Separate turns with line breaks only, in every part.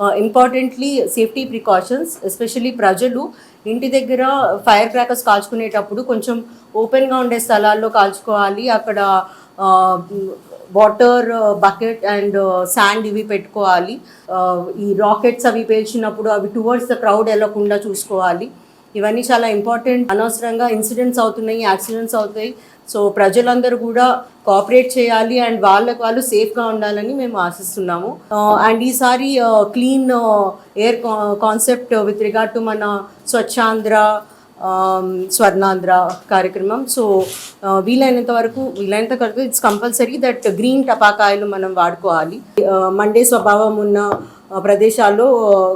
Importantly safety precautions especially ప్రజలు ఇంటి దగ్గర ఫైర్ క్రాకర్స్ కాల్చుకునేటప్పుడు కొంచెం ఓపెన్గా ఉండే స్థలాల్లో కాల్చుకోవాలి. అక్కడ వాటర్ బకెట్ అండ్ శాండ్ ఇవి పెట్టుకోవాలి. Uh, ఈ రాకెట్స్ అవి పేల్చినప్పుడు అవి టువర్డ్స్ ద క్రౌడ్ వెళ్ళకుండా చూసుకోవాలి. ఇవన్నీ చాలా ఇంపార్టెంట్ అనవసరంగా ఇన్సిడెంట్స్ అవుతున్నాయి యాక్సిడెంట్స్ అవుతాయి. సో ప్రజలందరూ కూడా కోఆపరేట్ చేయాలి అండ్ వాళ్ళకి వాళ్ళు సేఫ్గా ఉండాలని మేము ఆశిస్తున్నాము. అండ్ ఈసారి clean air concept with regard to మన స్వచ్ఛాంధ్ర um, స్వర్ణాంధ్ర కార్యక్రమం. సో uh, వీలైనంత వరకు వీలైనంత వరకు ఇట్స్ కంపల్సరీ దట్ గ్రీన్ టపాకాయలు మనం వాడుకోవాలి. Uh, మండే స్వభావం ఉన్న ప్రదేశాల్లో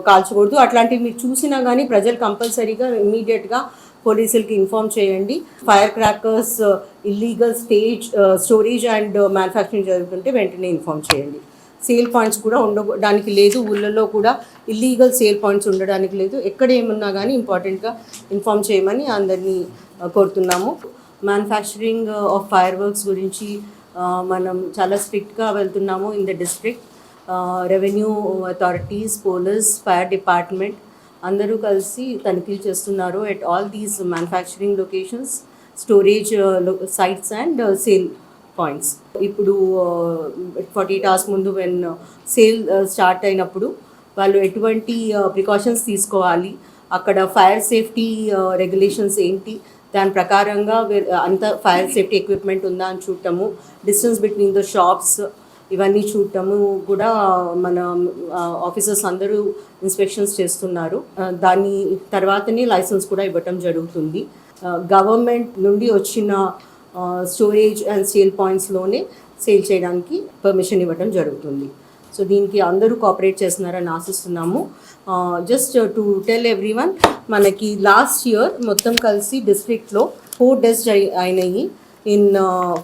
కాల్చకూడదు. అట్లాంటివి మీరు చూసినా కానీ ప్రజలు కంపల్సరీగా ఇమీడియట్గా పోలీసులకి ఇన్ఫామ్ చేయండి. Fire crackers illegal stage storage and manufacturing జరుగుతుంటే వెంటనే ఇన్ఫామ్ చేయండి. సేల్ పాయింట్స్ కూడా ఉండడానికి లేదు. ఊళ్ళలో కూడా ఇల్లీగల్ సేల్ పాయింట్స్ ఉండడానికి లేదు. ఎక్కడ ఏమున్నా కానీ ఇంపార్టెంట్గా ఇన్ఫామ్ చేయమని అందరినీ కోరుతున్నాము. మ్యానుఫ్యాక్చరింగ్ ఆఫ్ ఫైర్ వర్క్స్ గురించి మనం చాలా స్ట్రిక్ట్గా వెళ్తున్నాము in the district. Revenue authorities police fire department అందరూ కలిసి తనిఖీలు చేస్తున్నారు at all these manufacturing locations storage sites and sale points ఇప్పుడు ఫార్టీ ఎయిట్ అవర్స్ ముందు వెన్ సేల్ స్టార్ట్ అయినప్పుడు వాళ్ళు ఎటువంటి uh, ప్రికాషన్స్ తీసుకోవాలి అక్కడ ఫైర్ సేఫ్టీ రెగ్యులేషన్స్ ఏంటి దాని ప్రకారంగా అంత ఫైర్ సేఫ్టీ ఎక్విప్మెంట్ ఉందా అని చూడటము డిస్టెన్స్ బిట్వీన్ ద షాప్స్ ఇవన్నీ చూడటము కూడా మన ఆఫీసర్స్ అందరూ ఇన్స్పెక్షన్స్ చేస్తున్నారు. దాని తర్వాతనే లైసెన్స్ కూడా ఇవ్వటం జరుగుతుంది. గవర్నమెంట్ నుండి వచ్చిన స్టోరేజ్ అండ్ సేల్ పాయింట్స్లోనే సేల్ చేయడానికి పర్మిషన్ ఇవ్వటం జరుగుతుంది. సో దీనికి అందరూ కోఆపరేట్ చేస్తున్నారని ఆశిస్తున్నాము. Just to tell every one మనకి లాస్ట్ ఇయర్ మొత్తం కలిసి డిస్ట్రిక్ట్లో ఫోర్ డెత్స్ అయినాయి ఇన్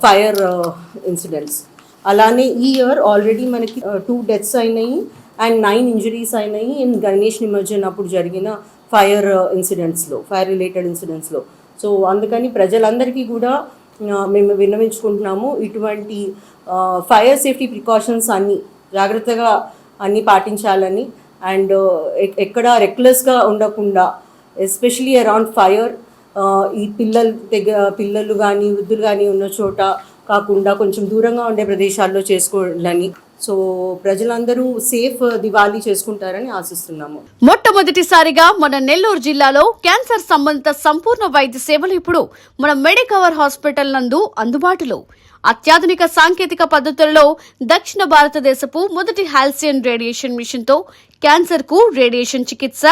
ఫైర్ ఇన్సిడెంట్స్ అలానే ఈ ఇయర్ ఆల్రెడీ మనకి uh, టూ డెత్స్ అయినాయి అండ్ నైన్ ఇంజరీస్ అయినాయి ఇన్ గణేష్ నిమజ్జన్ అప్పుడు జరిగిన ఫైర్ ఇన్సిడెంట్స్లో ఫైర్ రిలేటెడ్ ఇన్సిడెంట్స్లో సో అందుకని ప్రజలందరికీ కూడా uh, మేము విన్నవించుకుంటున్నాము ఇటువంటి ఫైర్ సేఫ్టీ ప్రికాషన్స్ అన్నీ జాగ్రత్తగా అన్నీ పాటించాలని అండ్ uh, ఎక్కడ రెక్లెస్గా ఉండకుండా ఎస్పెషలీ అరౌండ్ ఫైర్ ఈ పిల్లల దగ్గర పిల్లలు కానీ వృద్ధులు కానీ ఉన్న చోట కాకుండా కొంచెం దూరంగా ఉండే ప్రదేశాల్లో చేసుకోవాలని. సో ప్రజలందరూ సేఫ్ దివాళీ చేసుకుంటారని ఆశిస్తున్నాము.
మొట్టమొదటిసారిగా మన నెల్లూరు జిల్లాలో క్యాన్సర్ సంబంధిత సంపూర్ణ వైద్య సేవలు ఇప్పుడు మన మెడికవర్ హాస్పిటల్ నందు అందుబాటులో. అత్యాధునిక సాంకేతిక పద్ధతులలో దక్షిణ భారతదేశపు మొదటి హాల్సియన్ రేడియేషన్ మిషన్తో క్యాన్సర్కు రేడియేషన్ చికిత్స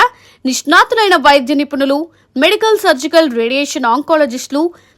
నిష్ణాతులైన వైద్య నిపుణులు మెడికల్ సర్జికల్ రేడియేషన్ ఆంకాలజిస్టులు